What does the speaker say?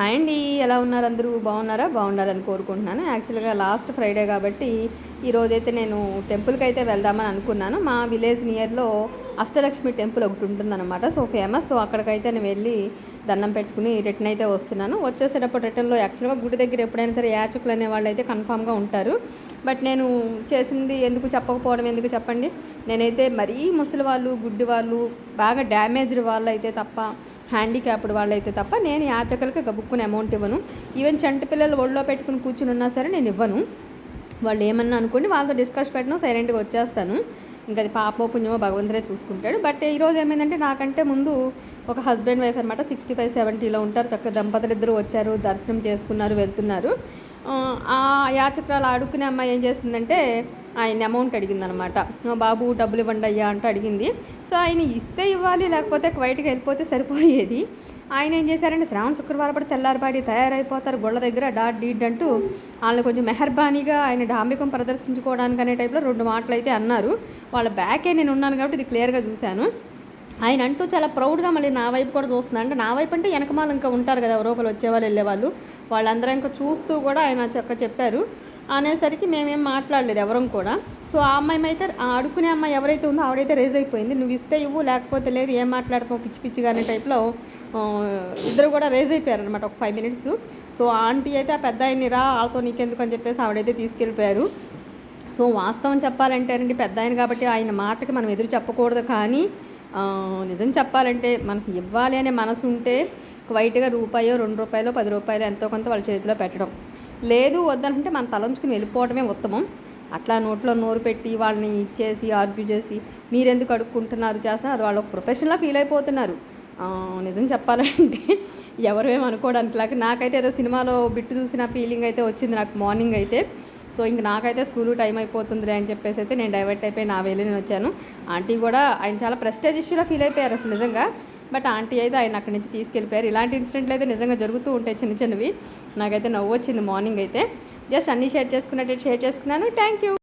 Hi అండి. ఎలా ఉన్నారు అందరూ? బాగున్నారా? బాగుండాలని కోరుకుంటున్నాను. యాక్చువల్గా లాస్ట్ ఫ్రైడే కాబట్టి ఈరోజైతే నేను టెంపుల్కి అయితే వెళ్దామని అనుకున్నాను. మా విలేజ్ నియర్లో అష్టలక్ష్మి టెంపుల్ ఒకటి ఉంటుందన్నమాట. సో ఫేమస్ సో అక్కడికైతే నేను వెళ్ళి దండం పెట్టుకుని రిటర్న్ అయితే వస్తున్నాను. వచ్చేసేటప్పుడు రిటర్న్లో యాక్చువల్గా గుడి దగ్గర ఎప్పుడైనా సరే యాచకులు అనే వాళ్ళు అయితే కన్ఫామ్గా ఉంటారు. బట్ నేను చేసింది ఎందుకు చెప్పకపోవడం ఎందుకు చెప్పండి? నేనైతే మరీ ముసలి వాళ్ళు గుడ్డి వాళ్ళు బాగా డ్యామేజ్డ్ వాళ్ళు అయితే తప్ప హ్యాండిక్యాప్డ్ వాళ్ళైతే తప్ప నేను యాచకులకి గబుక్కుని అమౌంట్ ఇవ్వను. ఈవెన్ చంటి పిల్లలు ఒళ్ళో పెట్టుకుని కూర్చుని ఉన్నా సరే నేను ఇవ్వను. వాళ్ళు ఏమన్నా అనుకోండి వాళ్ళతో డిస్కస్ పెట్టినా సైలెంట్గా వచ్చేస్తాను. ఇంకా అది పాపో పుణ్యమో భగవంతుడే చూసుకుంటాడు. బట్ ఈరోజు ఏమైందంటే నాకంటే ముందు ఒక హస్బెండ్ వైఫ్ అనమాట సిక్స్టీ ఫైవ్ సెవెంటీలో ఉంటారు. చక్కగా దంపతులు ఇద్దరు వచ్చారు దర్శనం చేసుకున్నారు వెళ్తున్నారు. ఆ, ఆ ఆడుకునే అమ్మాయి ఏం చేసిందంటే ఆయన అమౌంట్ అడిగిందనమాట. బాబు డబ్బులు ఇవ్వండి అయ్యా అంటూ అడిగింది. సో ఆయన ఇస్తే ఇవ్వాలి లేకపోతే క్వైట్గా వెళ్ళిపోతే సరిపోయేది. ఆయన ఏం చేశారంటే శ్రావణ శుక్రవారం పడి తెల్లారిపాడి తయారైపోతారు గొళ్ళ దగ్గర డాట్ డీడ్ అంటూ వాళ్ళని కొంచెం మెహర్బానీగా ఆయన డాంబికం ప్రదర్శించుకోవడానికి అనే టైప్లో రెండు మాటలు అయితే అన్నారు. వాళ్ళ బ్యాకే నేను ఉన్నాను కాబట్టి ఇది క్లియర్గా చూశాను. ఆయన అంటూ చాలా ప్రౌడ్గా మళ్ళీ నా వైపు కూడా చూస్తుంది అంటే నా వైపు అంటే వెనకమాల ఇంకా ఉంటారు కదా ఎవరో ఒకరు వచ్చేవాళ్ళు వెళ్ళేవాళ్ళు వాళ్ళందరూ ఇంకా చూస్తూ కూడా ఆయన చక్క చెప్పారు. అనేసరికి మేమేం మాట్లాడలేదు ఎవరం కూడా. సో ఆ అమ్మాయి అయితే ఆ అమ్మాయి ఎవరైతే ఉందో ఆవిడైతే రేజ్ అయిపోయింది. నువ్వు ఇస్తే ఇవ్వు లేకపోతే లేదు ఏం మాట్లాడుతావు పిచ్చి పిచ్చిగా అనే టైప్లో ఇద్దరు కూడా రేజ్ అయిపోయారు అనమాట ఒక ఫైవ్ మినిట్స్ సో ఆంటీ అయితే ఆ పెద్ద ఆయన్ని రా వాళ్ళతో నీకెందుకు అని చెప్పేసి ఆవిడైతే తీసుకెళ్ళిపోయారు. సో వాస్తవం చెప్పాలంటే అండి పెద్ద ఆయన కాబట్టి ఆయన మాటకి మనం ఎదురు చెప్పకూడదు. కానీ నిజం చెప్పాలంటే మనకి ఇవ్వాలి అనే మనసు ఉంటే క్వైట్గా రూపాయో రెండు రూపాయలు పది రూపాయలు ఎంతో కొంత వాళ్ళ చేతిలో పెట్టడం. లేదు వద్దనంటే మనం తలంచుకుని వెళ్ళిపోవడమే ఉత్తమం. అట్లా నోట్లో నోరు పెట్టి వాళ్ళని ఇచ్చేసి ఆర్గ్యూ చేసి మీరెందుకు అడుక్కుంటున్నారు చేస్తున్నారు? అది వాళ్ళు ఒక ప్రొఫెషన్లా ఫీల్ అయిపోతున్నారు. నిజం చెప్పాలంటే ఎవరు ఏమనుకోవడానికి లాగా నాకైతే ఏదో సినిమాలో బిట్టు చూసిన ఫీలింగ్ అయితే వచ్చింది నాకు మార్నింగ్ అయితే. సో ఇంక నాకైతే స్కూల్ టైం అయిపోతుందిలే అని చెప్పేసి అయితే నేను డైవర్ట్ అయిపోయి నా వేలు నేను వచ్చాను. ఆంటీ కూడా ఆయన చాలా ప్రెస్టేజ్ ఇష్యూలో ఫీల్ అయిపోయారు అసలు నిజంగా. బట్ ఆంటీ అయితే ఆయన అక్కడి నుంచి తీసుకెళ్ళిపోయారు. ఇలాంటి ఇన్సిడెంట్లు అయితే నిజంగా జరుగుతూ ఉంటాయి చిన్న చిన్నవి. నాకైతే నవ్వు వచ్చింది మార్నింగ్ అయితే. జస్ట్ అన్నీ షేర్ చేసుకున్నట్టు షేర్ చేసుకున్నాను. Thank you.